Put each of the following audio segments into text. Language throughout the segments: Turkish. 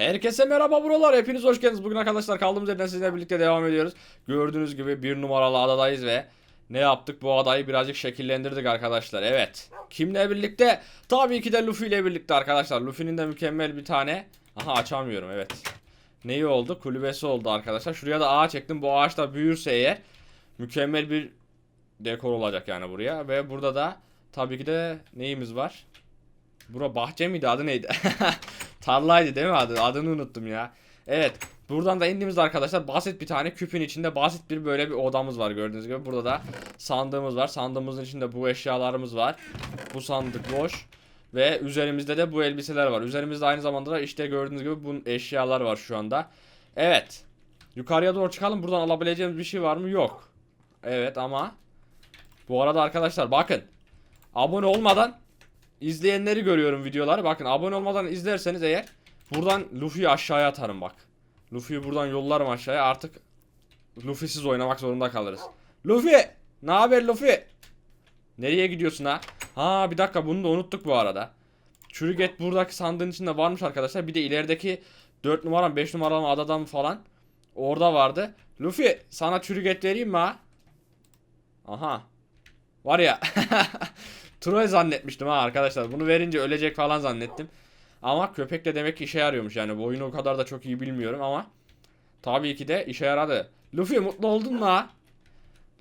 Herkese merhaba buralar. Hepiniz hoş geldiniz. Bugün arkadaşlar kaldığımız yerden sizinle birlikte devam ediyoruz. Gördüğünüz gibi bir numaralı adadayız ve ne yaptık? Bu adayı birazcık şekillendirdik arkadaşlar. Evet. Kimle birlikte? Tabii ki de Luffy ile birlikte arkadaşlar. Luffy'nin de mükemmel bir tane. Aha açamıyorum evet. Neyi oldu? Kulübesi oldu arkadaşlar. Şuraya da ağaç ektim. Bu ağaç da büyürse eğer mükemmel bir dekor olacak yani buraya. Ve burada da tabii ki de neyimiz var? Bura bahçe miydi adı neydi? Tarlaydı değil mi adı? Adını unuttum ya. Evet. Buradan da indiğimizde arkadaşlar basit bir tane küpün içinde basit bir böyle bir odamız var gördüğünüz gibi. Burada da sandığımız var. Sandığımızın içinde bu eşyalarımız var. Bu sandık boş. Ve üzerimizde de bu elbiseler var. Üzerimizde aynı zamanda da işte gördüğünüz gibi bu eşyalar var şu anda. Evet. Yukarıya doğru çıkalım. Buradan alabileceğimiz bir şey var mı? Yok. Evet ama bu arada arkadaşlar bakın. Abone olmadan izleyenleri görüyorum videoları. Bakın abone olmadan izlerseniz eğer buradan Luffy'yi aşağıya atarım bak. Luffy'yi buradan yollarım aşağıya. Artık Luffy'siz oynamak zorunda kalırız. Luffy! Ne haber Luffy? Nereye gidiyorsun ha? Ha bir dakika bunu da unuttuk bu arada. Çürük et buradaki sandığın içinde varmış arkadaşlar. Bir de ilerideki 4 numaram 5 numaram adadan falan orada vardı. Luffy sana çürük et vereyim mi ha? Aha. Var ya. Troll zannetmiştim ha arkadaşlar. Bunu verince ölecek falan zannettim. Ama köpek de demek ki işe yarıyormuş yani. Bu oyunu o kadar da çok iyi bilmiyorum ama tabii ki de işe yaradı. Luffy mutlu oldun mu ha?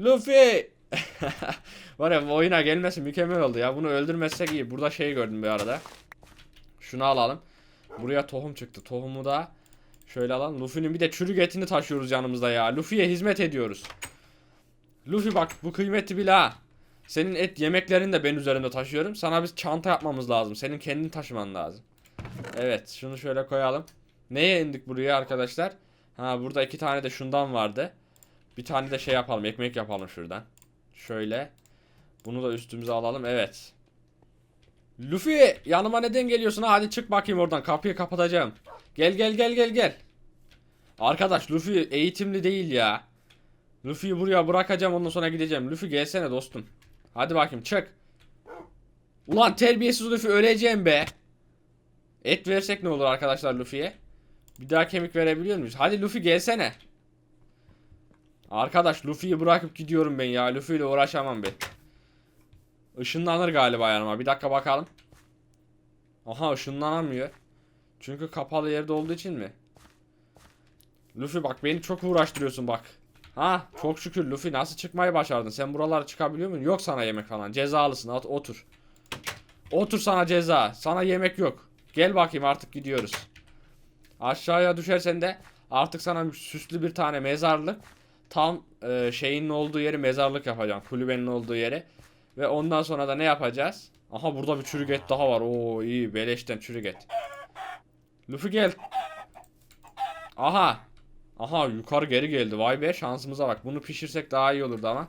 Luffy! Var ya oyuna gelmesi mükemmel oldu ya. Bunu öldürmezsek iyi. Burada şey gördüm bir arada. Şunu alalım. Buraya tohum çıktı. Tohumu da şöyle alalım. Luffy'nin bir de çürük etini taşıyoruz yanımızda ya. Luffy'ye hizmet ediyoruz. Luffy bak bu kıymeti bil ha. Senin et yemeklerini de ben üzerimde taşıyorum. Sana biz çanta yapmamız lazım. Senin kendin taşıman lazım. Evet şunu şöyle koyalım. Neye indik buraya arkadaşlar? Ha burada iki tane de şundan vardı. Bir tane de şey yapalım. Ekmek yapalım şuradan. Şöyle. Bunu da üstümüze alalım. Evet. Luffy yanıma neden geliyorsun? ha? Hadi çık bakayım oradan. Kapıyı kapatacağım. Gel gel gel gel gel. Arkadaş Luffy eğitimli değil ya. Luffy'yi buraya bırakacağım ondan sonra gideceğim. Luffy gelsene dostum. Hadi bakayım çık. Ulan terbiyesiz Luffy öleceğim be. Et versek ne olur arkadaşlar Luffy'ye? Bir daha kemik verebiliyor muyuz? Hadi Luffy gelsene. Arkadaş Luffy'yi bırakıp gidiyorum ben ya. Luffy ile uğraşamam ben. Işınlanır galiba yanıma. Bir dakika bakalım. Aha ışınlanamıyor. Çünkü kapalı yerde olduğu için mi? Luffy bak beni çok uğraştırıyorsun bak. Ha çok şükür Luffy nasıl çıkmayı başardın? Sen buralara çıkabiliyor musun? Yok sana yemek falan. Cezalısın. At, otur. Otur sana ceza. Sana yemek yok. Gel bakayım artık gidiyoruz. Aşağıya düşersen de artık sana süslü bir tane mezarlık tam e, şeyin olduğu yeri mezarlık yapacağım. Kulübenin olduğu yeri. Ve ondan sonra da ne yapacağız? Aha burada bir çürük daha var. Oo iyi beleşten çürük. Luffy gel. Aha. Aha yukarı geri geldi. Vay be şansımıza bak. Bunu pişirsek daha iyi olurdu ama.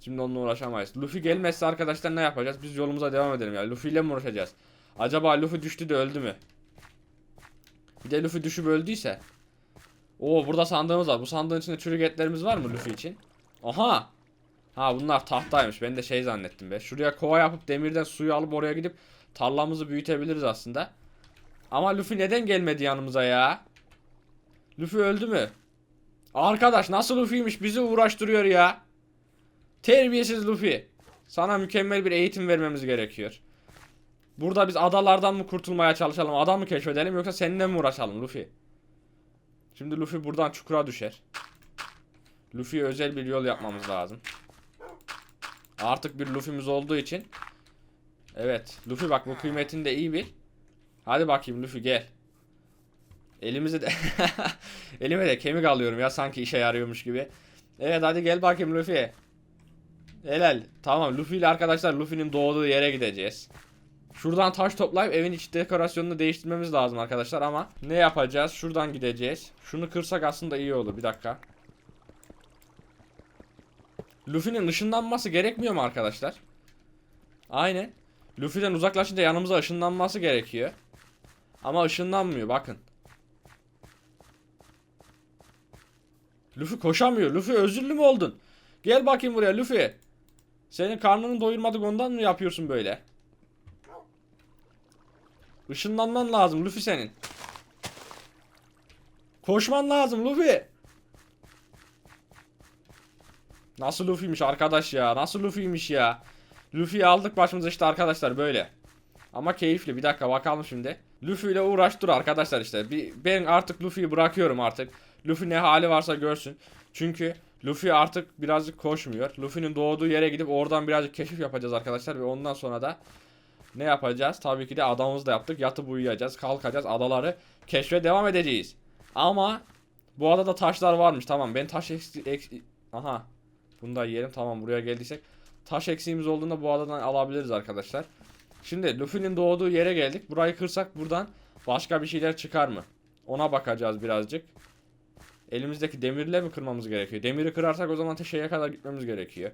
Şimdi onunla uğraşamayız. Luffy gelmezse arkadaşlar ne yapacağız? Biz yolumuza devam edelim ya. Luffy ile mi uğraşacağız? Acaba Luffy düştü de öldü mü? Bir de Luffy düşüp öldüyse. Oo burada sandığımız var. Bu sandığın içinde çürük etlerimiz var mı Luffy için? Aha. Ha bunlar tahtaymış. Ben de şey zannettim be. Şuraya kova yapıp demirden suyu alıp oraya gidip tarlamızı büyütebiliriz aslında. Ama Luffy neden gelmedi yanımıza ya? Luffy öldü mü? Arkadaş nasıl Luffy'ymiş bizi uğraştırıyor ya. Terbiyesiz Luffy. Sana mükemmel bir eğitim vermemiz gerekiyor. Burada biz adalardan mı kurtulmaya çalışalım, ada mı keşfedelim yoksa seninle mi uğraşalım Luffy? Şimdi Luffy buradan çukura düşer. Luffy'ye özel bir yol yapmamız lazım. Artık bir Luffy'miz olduğu için. Evet, Luffy bak bu kıymetini de iyi bil. Hadi bakayım Luffy gel. Elimizi de elime de kemik alıyorum ya sanki işe yarıyormuş gibi. Evet hadi gel bakayım Luffy. Helal. Tamam Luffy ile arkadaşlar Luffy'nin doğduğu yere gideceğiz. Şuradan taş toplayıp evin iç dekorasyonunu değiştirmemiz lazım arkadaşlar ama ne yapacağız? Şuradan gideceğiz. Şunu kırsak aslında iyi olur. Bir dakika. Luffy'nin ışınlanması gerekmiyor mu arkadaşlar? Aynen. Luffy'den uzaklaşınca yanımıza ışınlanması gerekiyor. Ama ışınlanmıyor bakın. Luffy koşamıyor. Luffy özürlü mü oldun? Gel bakayım buraya Luffy. Senin karnını doyurmadık ondan mı yapıyorsun böyle? Işınlanman lazım Luffy senin. Koşman lazım Luffy. Nasıl Luffy'miş arkadaş ya? Nasıl Luffy'miş ya? Luffy'yi aldık başımıza işte arkadaşlar böyle. Ama keyifli. Bir dakika bakalım şimdi. Luffy ile uğraş dur arkadaşlar işte. Bir, ben artık Luffy'yi bırakıyorum artık. Luffy ne hali varsa görsün. Çünkü Luffy artık birazcık koşmuyor. Luffy'nin doğduğu yere gidip oradan birazcık keşif yapacağız arkadaşlar. Ve ondan sonra da ne yapacağız? Tabii ki de adamımızı da yaptık. Yatıp uyuyacağız. Kalkacağız. Adaları keşfe devam edeceğiz. Ama bu adada taşlar varmış. Tamam ben taş eksi... eksi- Aha. Bunu da yiyelim. Tamam buraya geldiysek. Taş eksiğimiz olduğunda bu adadan alabiliriz arkadaşlar. Şimdi Luffy'nin doğduğu yere geldik. Burayı kırsak buradan başka bir şeyler çıkar mı? Ona bakacağız birazcık. Elimizdeki demirle mi kırmamız gerekiyor? Demiri kırarsak o zaman şeye kadar gitmemiz gerekiyor.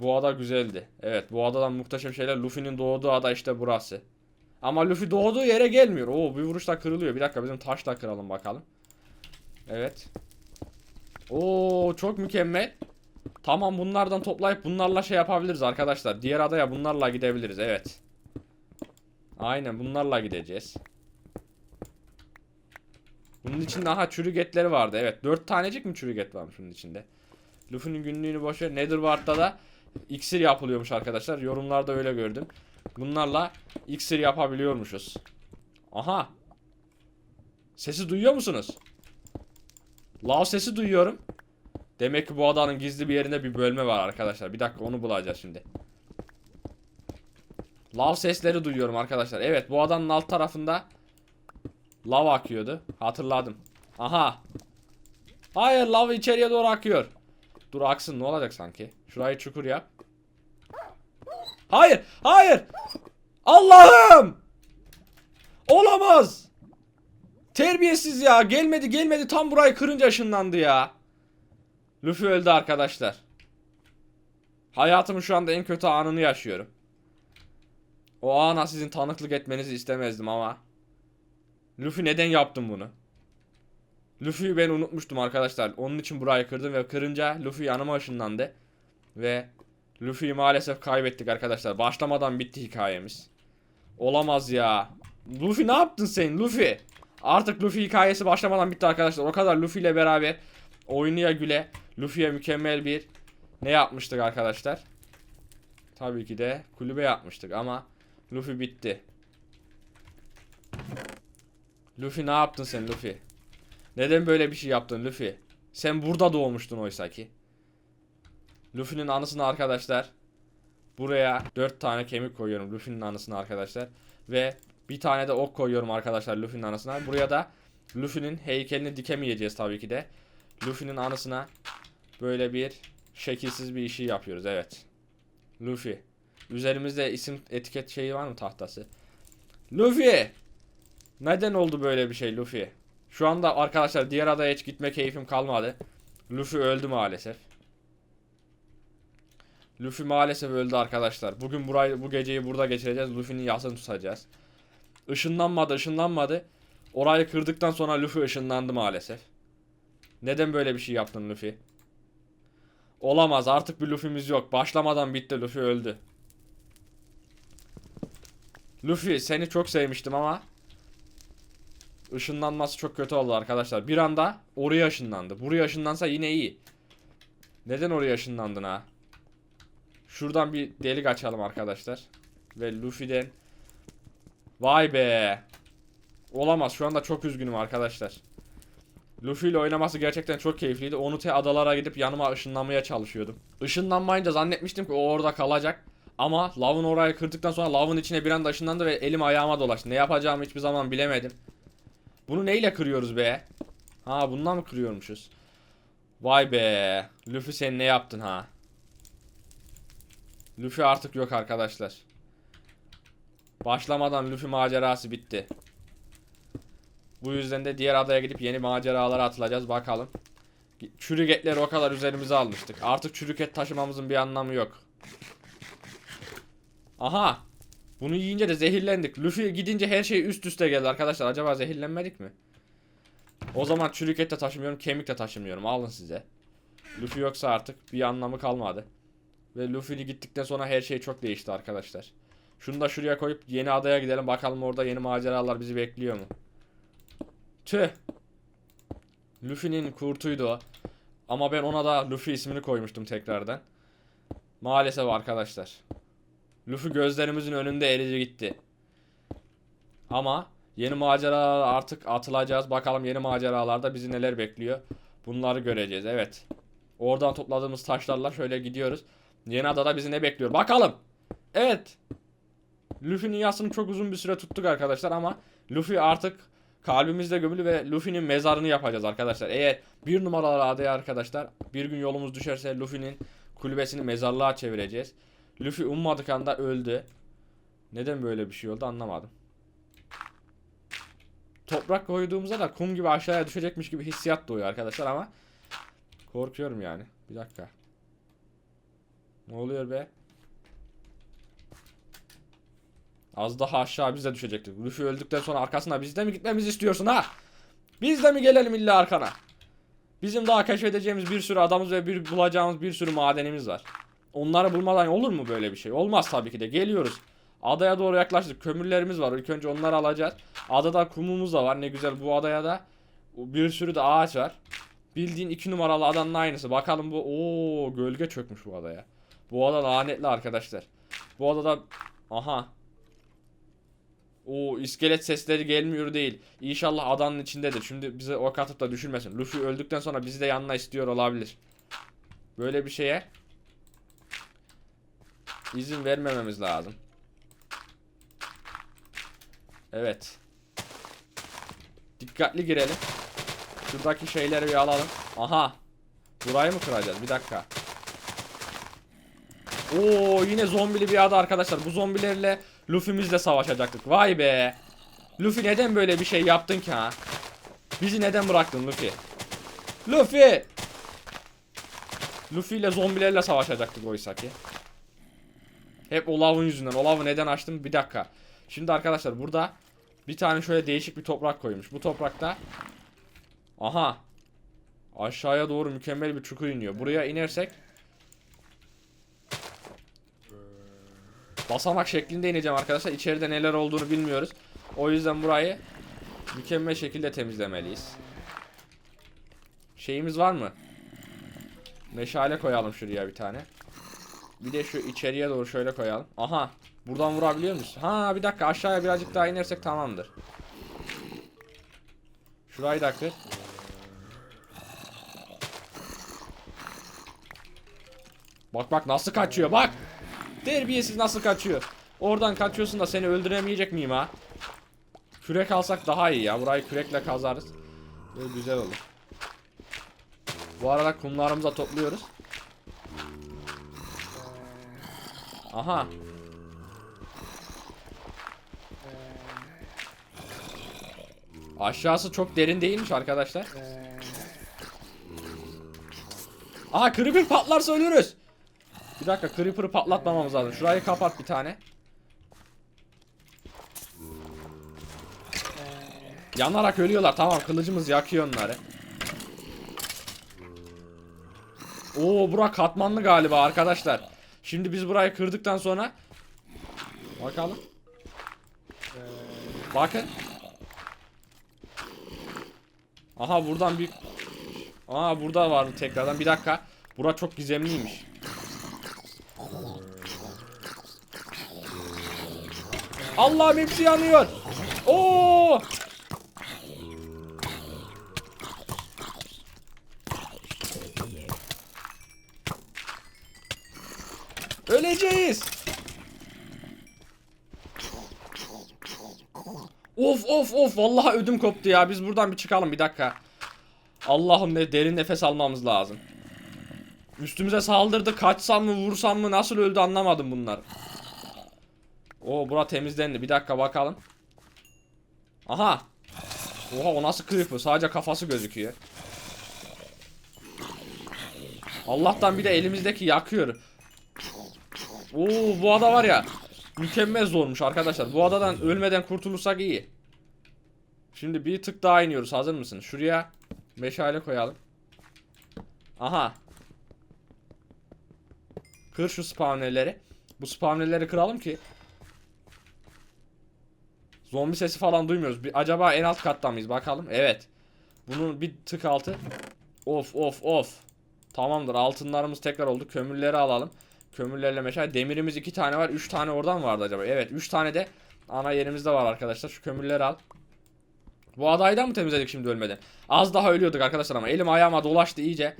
Bu ada güzeldi. Evet bu adadan muhteşem şeyler. Luffy'nin doğduğu ada işte burası. Ama Luffy doğduğu yere gelmiyor. Oo bir vuruşla kırılıyor. Bir dakika bizim taşla kıralım bakalım. Evet. Oo çok mükemmel. Tamam bunlardan toplayıp bunlarla şey yapabiliriz arkadaşlar. Diğer adaya bunlarla gidebiliriz. Evet. Aynen bunlarla gideceğiz. Bunun içinde aha çürük etleri vardı. Evet. 4 tanecik mi çürük et varmış bunun içinde? Luffy'nin günlüğünü boşver. Netherward'da da iksir yapılıyormuş arkadaşlar. Yorumlarda öyle gördüm. Bunlarla iksir yapabiliyormuşuz. Aha. Sesi duyuyor musunuz? Lav sesi duyuyorum. Demek ki bu adanın gizli bir yerinde bir bölme var arkadaşlar. Bir dakika onu bulacağız şimdi. Lav sesleri duyuyorum arkadaşlar. Evet bu adanın alt tarafında lav akıyordu. Hatırladım. Aha. Hayır lav içeriye doğru akıyor. Dur aksın ne olacak sanki. Şurayı çukur yap. Hayır hayır. Allah'ım. Olamaz. Terbiyesiz ya. Gelmedi gelmedi tam burayı kırınca ışınlandı ya. Luffy öldü arkadaşlar. Hayatımın şu anda en kötü anını yaşıyorum. O ana sizin tanıklık etmenizi istemezdim ama. Luffy neden yaptın bunu? Luffy'yi ben unutmuştum arkadaşlar. Onun için burayı kırdım ve kırınca Luffy yanıma ışınlandı. Ve Luffy'yi maalesef kaybettik arkadaşlar. Başlamadan bitti hikayemiz. Olamaz ya. Luffy ne yaptın sen Luffy? Artık Luffy hikayesi başlamadan bitti arkadaşlar. O kadar Luffy ile beraber oynaya güle Luffy'ye mükemmel bir ne yapmıştık arkadaşlar? Tabii ki de kulübe yapmıştık ama Luffy bitti. Luffy ne yaptın sen Luffy? Neden böyle bir şey yaptın Luffy? Sen burada doğmuştun oysa ki. Luffy'nin anısına arkadaşlar buraya 4 tane kemik koyuyorum Luffy'nin anısına arkadaşlar ve bir tane de ok koyuyorum arkadaşlar Luffy'nin anısına. Buraya da Luffy'nin heykelini dikemeyeceğiz tabii ki de. Luffy'nin anısına böyle bir şekilsiz bir işi yapıyoruz evet. Luffy. Üzerimizde isim etiket şeyi var mı tahtası? Luffy! Neden oldu böyle bir şey Luffy? Şu anda arkadaşlar diğer adaya hiç gitme keyfim kalmadı. Luffy öldü maalesef. Luffy maalesef öldü arkadaşlar. Bugün burayı bu geceyi burada geçireceğiz. Luffy'nin yasını tutacağız. Işınlanmadı, ışınlanmadı. Orayı kırdıktan sonra Luffy ışınlandı maalesef. Neden böyle bir şey yaptın Luffy? Olamaz artık bir Luffy'miz yok. Başlamadan bitti Luffy öldü. Luffy seni çok sevmiştim ama ışınlanması çok kötü oldu arkadaşlar. Bir anda oraya ışınlandı. Buraya ışınlansa yine iyi. Neden oraya ışınlandın ha? Şuradan bir delik açalım arkadaşlar. Ve Luffy'den Vay be. Olamaz. Şu anda çok üzgünüm arkadaşlar. Luffy ile oynaması gerçekten çok keyifliydi. Onu te adalara gidip yanıma ışınlanmaya çalışıyordum. Işınlanmayınca zannetmiştim ki o orada kalacak. Ama lavın orayı kırdıktan sonra lavın içine bir anda ışınlandı ve elim ayağıma dolaştı. Ne yapacağımı hiçbir zaman bilemedim. Bunu neyle kırıyoruz be? Ha bundan mı kırıyormuşuz? Vay be. Luffy sen ne yaptın ha? Luffy artık yok arkadaşlar. Başlamadan Luffy macerası bitti. Bu yüzden de diğer adaya gidip yeni maceralara atılacağız bakalım. Çürük etleri o kadar üzerimize almıştık. Artık çürük et taşımamızın bir anlamı yok. Aha. Bunu yiyince de zehirlendik. Luffy gidince her şey üst üste geldi arkadaşlar. Acaba zehirlenmedik mi? O zaman çürük et de taşımıyorum, kemik de taşımıyorum. Alın size. Luffy yoksa artık bir anlamı kalmadı. Ve Luffy gittikten sonra her şey çok değişti arkadaşlar. Şunu da şuraya koyup yeni adaya gidelim. Bakalım orada yeni maceralar bizi bekliyor mu? Tüh. Luffy'nin kurtuydu o. Ama ben ona da Luffy ismini koymuştum tekrardan. Maalesef arkadaşlar. Luffy gözlerimizin önünde erici gitti. Ama yeni maceralar artık atılacağız. Bakalım yeni maceralarda bizi neler bekliyor. Bunları göreceğiz. Evet. Oradan topladığımız taşlarla şöyle gidiyoruz. Yeni adada bizi ne bekliyor? Bakalım. Evet. Luffy'nin yasını çok uzun bir süre tuttuk arkadaşlar ama Luffy artık kalbimizde gömülü ve Luffy'nin mezarını yapacağız arkadaşlar. Eğer bir numaralı adaya arkadaşlar bir gün yolumuz düşerse Luffy'nin kulübesini mezarlığa çevireceğiz. Luffy ummadık anda öldü. Neden böyle bir şey oldu anlamadım. Toprak koyduğumuzda da kum gibi aşağıya düşecekmiş gibi hissiyat doğuyor arkadaşlar ama korkuyorum yani. Bir dakika. Ne oluyor be? Az daha aşağı biz de düşecektik. Luffy öldükten sonra arkasına biz de mi gitmemizi istiyorsun ha? Biz de mi gelelim illa arkana? Bizim daha keşfedeceğimiz bir sürü adamız ve bir bulacağımız bir sürü madenimiz var. Onları bulmadan olur mu böyle bir şey? Olmaz tabii ki de. Geliyoruz. Adaya doğru yaklaştık. Kömürlerimiz var. İlk önce onları alacağız. Adada kumumuz da var. Ne güzel bu adaya da bir sürü de ağaç var. Bildiğin iki numaralı adanın aynısı. Bakalım bu. Oo gölge çökmüş bu adaya. Bu ada lanetli arkadaşlar. Bu adada aha o iskelet sesleri gelmiyor değil. İnşallah adanın içindedir. Şimdi bize ok atıp da düşürmesin. Luffy öldükten sonra bizi de yanına istiyor olabilir. Böyle bir şeye izin vermememiz lazım. Evet. Dikkatli girelim. Şuradaki şeyleri bir alalım. Aha. Burayı mı kıracağız? Bir dakika. Oo yine zombili bir ada arkadaşlar. Bu zombilerle Luffy'mizle savaşacaktık. Vay be. Luffy neden böyle bir şey yaptın ki ha? Bizi neden bıraktın Luffy? Luffy! Luffy ile zombilerle savaşacaktık oysa ki. Hep Olaf'ın yüzünden. Olaf'ı neden açtım? Bir dakika. Şimdi arkadaşlar burada bir tane şöyle değişik bir toprak koymuş. Bu toprakta Aha. Aşağıya doğru mükemmel bir çukur iniyor. Buraya inersek basamak şeklinde ineceğim arkadaşlar. İçeride neler olduğunu bilmiyoruz. O yüzden burayı mükemmel şekilde temizlemeliyiz. Şeyimiz var mı? Meşale koyalım şuraya bir tane. Bir de şu içeriye doğru şöyle koyalım. Aha. Buradan vurabiliyor muyuz? Ha bir dakika aşağıya birazcık daha inersek tamamdır. Şurayı da kır. Bak bak nasıl kaçıyor bak. Terbiyesiz nasıl kaçıyor. Oradan kaçıyorsun da seni öldüremeyecek miyim ha? Kürek alsak daha iyi ya. Burayı kürekle kazarız. Böyle güzel olur. Bu arada kumlarımızı da topluyoruz. Aha. Aşağısı çok derin değilmiş arkadaşlar. Aha creeper patlarsa ölürüz. Bir dakika creeper'ı patlatmamamız lazım. Şurayı kapat bir tane. Yanarak ölüyorlar. Tamam kılıcımız yakıyor onları. Oo bura katmanlı galiba arkadaşlar. Şimdi biz burayı kırdıktan sonra bakalım. Bakın. Aha buradan bir Aa burada vardı tekrardan. Bir dakika. Bura çok gizemliymiş. Allah'ım hepsi yanıyor. Öleceğiz. Of of of vallahi ödüm koptu ya. Biz buradan bir çıkalım bir dakika. Allah'ım ne derin nefes almamız lazım. Üstümüze saldırdı. Kaçsam mı vursam mı nasıl öldü anlamadım bunlar. Oo bura temizlendi. Bir dakika bakalım. Aha. Oha o nasıl creeper? Sadece kafası gözüküyor. Allah'tan bir de elimizdeki yakıyor. Oo bu ada var ya. Mükemmel zormuş arkadaşlar. Bu adadan ölmeden kurtulursak iyi. Şimdi bir tık daha iniyoruz. Hazır mısın? Şuraya meşale koyalım. Aha. Kır şu spawnerleri. Bu spawnerleri kıralım ki Zombi sesi falan duymuyoruz. Bir, acaba en alt katta mıyız? Bakalım. Evet. Bunun bir tık altı. Of of of. Tamamdır altınlarımız tekrar oldu. Kömürleri alalım. Kömürlerle meşale. Demirimiz iki tane var. Üç tane oradan vardı acaba. Evet üç tane de ana yerimizde var arkadaşlar. Şu kömürleri al. Bu adayı da mı temizledik şimdi ölmeden? Az daha ölüyorduk arkadaşlar ama elim ayağıma dolaştı iyice.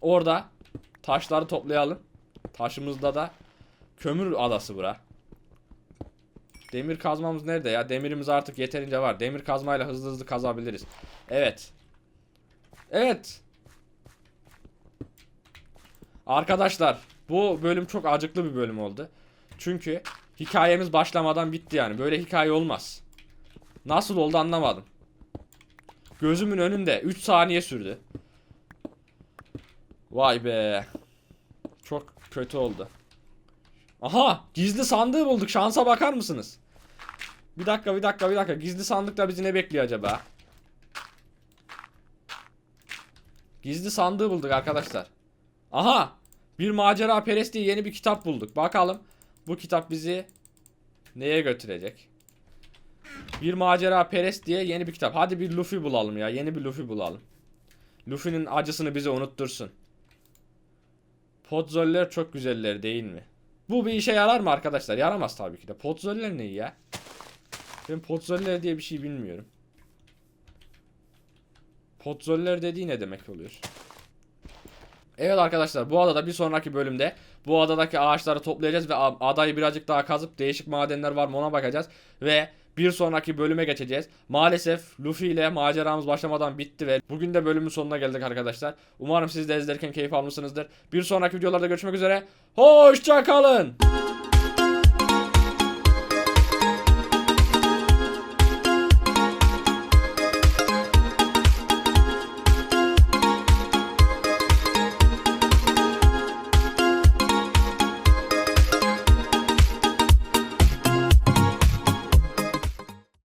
Orada taşları toplayalım. Taşımızda da kömür adası bura. Demir kazmamız nerede ya? Demirimiz artık yeterince var. Demir kazmayla hızlı hızlı kazabiliriz. Evet. Evet. Arkadaşlar bu bölüm çok acıklı bir bölüm oldu. Çünkü hikayemiz başlamadan bitti yani. Böyle hikaye olmaz. Nasıl oldu anlamadım. Gözümün önünde 3 saniye sürdü. Vay be. Çok kötü oldu. Aha gizli sandığı bulduk. Şansa bakar mısınız? Bir dakika bir dakika bir dakika. Gizli sandıkta bizi ne bekliyor acaba? Gizli sandığı bulduk arkadaşlar. Aha! Bir macera perest diye yeni bir kitap bulduk. Bakalım bu kitap bizi neye götürecek? Bir macera perest diye yeni bir kitap. Hadi bir Luffy bulalım ya. Yeni bir Luffy bulalım. Luffy'nin acısını bize unuttursun. Podzoller çok güzeller değil mi? Bu bir işe yarar mı arkadaşlar? Yaramaz tabii ki de. Podzoller ne ya? Ben podzoller diye bir şey bilmiyorum. Podzoller dediği ne demek oluyor? Evet arkadaşlar bu adada bir sonraki bölümde bu adadaki ağaçları toplayacağız ve adayı birazcık daha kazıp değişik madenler var mı ona bakacağız. Ve bir sonraki bölüme geçeceğiz. Maalesef Luffy ile maceramız başlamadan bitti ve bugün de bölümün sonuna geldik arkadaşlar. Umarım siz de izlerken keyif almışsınızdır. Bir sonraki videolarda görüşmek üzere. Hoşçakalın.